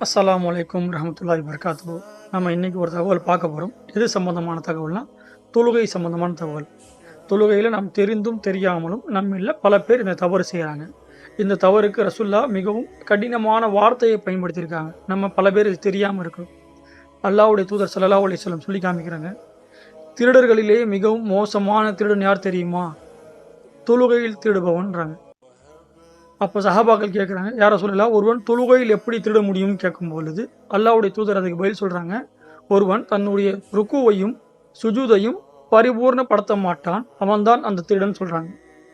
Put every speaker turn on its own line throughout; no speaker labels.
அஸ்லாம் வலைக்கம் ரஹமத்துல்லாஹி வர்காத்து நம்ம இன்னைக்கு ஒரு தகவல் பார்க்க போகிறோம் எது சம்பந்தமான தகவல்னா தொழுகை சம்பந்தமான தகவல். தொழுகையில் நாம் தெரிந்தும் தெரியாமலும் நம்மள பல பேர் இந்த தவறு செய்கிறாங்க இந்த தவறுக்கு ரசுல்லா மிகவும் கடினமான வார்த்தையை பயன்படுத்தியிருக்காங்க. நம்ம பல பேர் இது தெரியாமல் இருக்கும். அல்லாவுடைய தூதர் சல்லா அலைஹி வஸல்லம் சொல்லி காமிக்கிறாங்க. திருடர்களிலேயே மிகவும் மோசமான திருடன் யார் தெரியுமா? தொழுகையில் திருடுபவன்றாங்க. அப்போ சஹாபாக்கள் கேட்குறாங்க யாரை சொல்லலாம் ஒருவன் தொழுகையில் எப்படி திருட முடியும்னு கேட்கும் பொழுது அல்லாஹ்வுடைய தூதர் அதுக்கு பதில் சொல்கிறாங்க ஒருவன் தன்னுடைய ருக்குவையும் சுஜூதையும் பரிபூர்ணப்படுத்த மாட்டான். அவன்தான் அந்த திருடன் சொல்கிறாங்க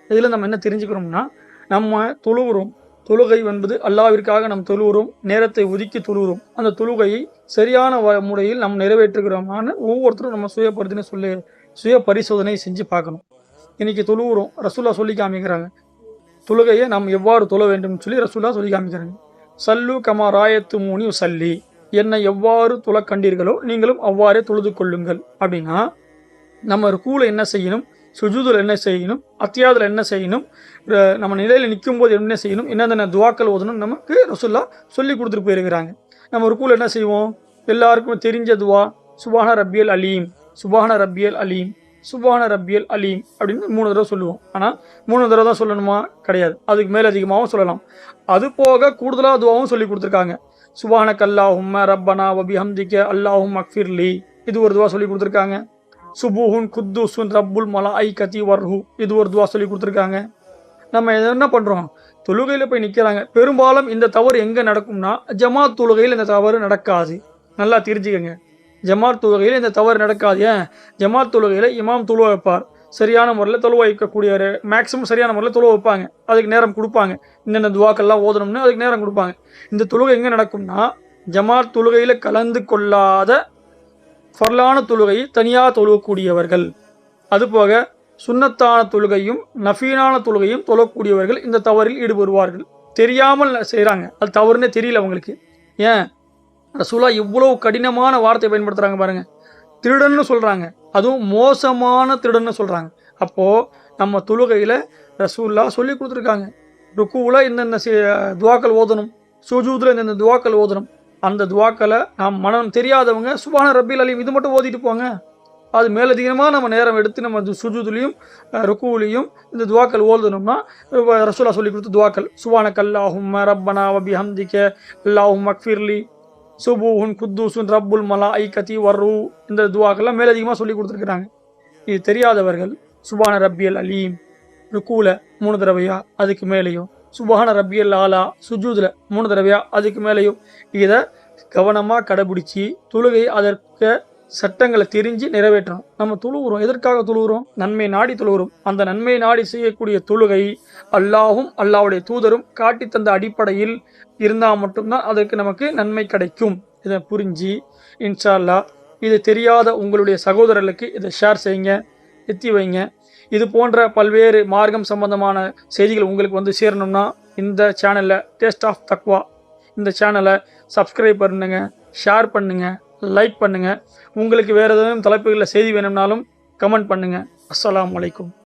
இதில் நம்ம என்ன தெரிஞ்சுக்கிறோம்னா நம்ம தொழுகிறோம். தொழுகை என்பது அல்லாவிற்காக நம் தொழுகிறோம் நேரத்தை ஒதுக்கி தொழுகிறோம். அந்த தொழுகையை சரியான வ- முறையில் நாம் நிறைவேற்றுகிறோமான ஒவ்வொருத்தரும் நம்ம சுய பரிசோதனை சொல்லி சுய பரிசோதனை செஞ்சு பார்க்கணும். இன்றைக்கி தொழுகிறோம் ரசூல்லா சொல்லி காமிக்கிறாங்க தொழுகையை நாம் எவ்வாறு தொழ வேண்டும் சொல்லி ரசூல்லா சொல்லி காமிக்கிறாங்க. சல்லு கமா ராயத்து மூனி சல்லி என்னை எவ்வாறு துள கண்டீர்களோ நீங்களும் அவ்வாறே தொழுது கொள்ளுங்கள். அப்படின்னா நம்ம ருக்கூல என்ன செய்யணும்? சுஜூதில் என்ன செய்யணும்? அத்தியாதில் என்ன செய்யணும்? நம்ம நிலையில் நிற்கும் போது என்ன செய்யணும்? என்னென்ன துவாக்கள் ஓதணும்? நமக்கு ரசுல்லா சொல்லி கொடுத்துட்டு போயிருக்கிறாங்க. நம்ம ஒரு கூல என்ன செய்வோம்? எல்லாருக்கும் தெரிஞ்ச துவா சுபான ரப்பியல் அலீம். சுபான ரப்பியல் அலீம். சுபான ரப்பியல் அலீம் அப்படின்னு மூணு தடவை சொல்லுவோம். ஆனால் மூணு தடவை தான் சொல்லணுமா? கிடையாது. அதுக்கு மேலே அதிகமாகவும் சொல்லலாம். அது போக கூடுதலாக துவாவும் சொல்லி கொடுத்துருக்காங்க. சுபான கல்லாஹும் ரப்பனா வபி ஹம்திக்க அல்லாஹும் அக்ஃபிர்லி. இது ஒரு துவா சொல்லி கொடுத்துருக்காங்க. சுபூஹுன் குத்தூசுன் ரப்புல் மலா ஐ கத்தி வர்ஹு. இது ஒரு துவா சொல்லி கொடுத்துருக்காங்க. நம்ம என்ன பண்ணுறோம் தொழுகையில் போய் நிற்கிறாங்க பெரும்பாலும் இந்த தவறு எங்கே நடக்கும்னா ஜமாத் தொழுகையில் இந்த தவறு நடக்காது. நல்லா தெரிஞ்சுக்கங்க. ஜமாத் தொழுகையில் இந்த தவறு நடக்காது. ஏன்? ஜமாத் தொழுகையில் இமாம் தொழுவ வைப்பார். சரியான முறையில் தொழுவ வைக்கக்கூடிய மேக்ஸிமம் சரியான முறையில் தொழுவ வைப்பாங்க. அதுக்கு நேரம் கொடுப்பாங்க. இந்தந்த துவாக்கள்லாம் ஓதணும்னு அதுக்கு நேரம் கொடுப்பாங்க. இந்த தொழுகை எங்கே நடக்கும்னா ஜமாத் தொழுகையில் கலந்து கொள்ளாத ஃபர்லான தொழுகையை தனியாக தொழுகக்கூடியவர்கள் அதுபோக சுண்ணத்தான தொழுகையும் நஃபீனான தொழுகையும் தொழக்கூடியவர்கள் இந்த தவறில் ஈடுபடுவார்கள். தெரியாமல் செய்கிறாங்க அது தவறுனே தெரியல அவங்களுக்கு. ஏன்? ரசூலா இவ்வளவு கடினமான வார்த்தை பயன்படுத்துகிறாங்க பாருங்கள் திருடன்னு சொல்கிறாங்க அதுவும் மோசமான திருடன்னு சொல்கிறாங்க அப்போது நம்ம தொழுகையில் ரசூல்லா சொல்லி கொடுத்துருக்காங்க. ருக்குவில் இந்தந்த துவாக்கள் ஓதணும். சுஜூதில் இந்தந்த துவாக்கள் ஓதணும். அந்த துவாக்களை நாம் மனம் தெரியாதவங்க சுபான ரப்பில் அலீம் இது மட்டும் ஓதிட்டு போங்க. அது மேலதிகமாக நம்ம நேரம் எடுத்து நம்ம சுஜூதுலேயும் ருக்குவிலையும் இந்த துவாக்கள் ஓதணும்னா ரசூலா சொல்லி கொடுத்த துவாக்கள். சுபான கல்லாஹும் ரப்பனா வபி ஹம்திக்க அல்லாஹும் மக்ஃபிர்லி சுபூஹுன் குத்தூசுன் ரப்புல் மலா ஐ கத்தி வர்ரு இந்த துவாக்கெல்லாம் மேலதிகமாக சொல்லி கொடுத்துருக்குறாங்க. இது தெரியாதவர்கள் சுபான ரப்பியல் அலீம் ருக்கூல மூணு தடவையா அதுக்கு மேலேயும் சுபான ரப்பியல் ஆலா சுஜூதில் மூணு தடவையா அதுக்கு மேலேயும் இதை கவனமாக கடைபிடிச்சி தொழுகை அதற்கு சட்டங்களை தெரிஞ்சு நிறைவேற்றணும். நம்ம தொழுகிறோம் எதற்காக தொழுகிறோம் நன்மை நாடி தொழுகிறோம் அந்த நன்மை நாடி செய்யக்கூடிய தொழுகை அல்லாஹும் அல்லாஹ்வுடைய தூதரும் காட்டி தந்த அடிப்படையில் இருந்தால் மட்டும்தான் அதற்கு நமக்கு நன்மை கிடைக்கும். இதை புரிஞ்சு இன்ஷா இது தெரியாத உங்களுடைய சகோதரர்களுக்கு இதை ஷேர் செய்யுங்க எத்தி வைங்க. இது போன்ற பல்வேறு மார்க்கம் சம்பந்தமான செய்திகள் உங்களுக்கு வந்து சேரணும்னா இந்த சேனலில் டேஸ்ட் ஆஃப் தக்வா இந்த சேனலை சப்ஸ்கிரைப் பண்ணுங்கள் ஷேர் பண்ணுங்கள் லைக் பண்ணுங்கள் உங்களுக்கு வேறு எதுவும் தலைப்புகளில் செய்தி வேணும்னாலும் கமெண்ட் பண்ணுங்கள் அஸ்லாம் அலைக்கும்.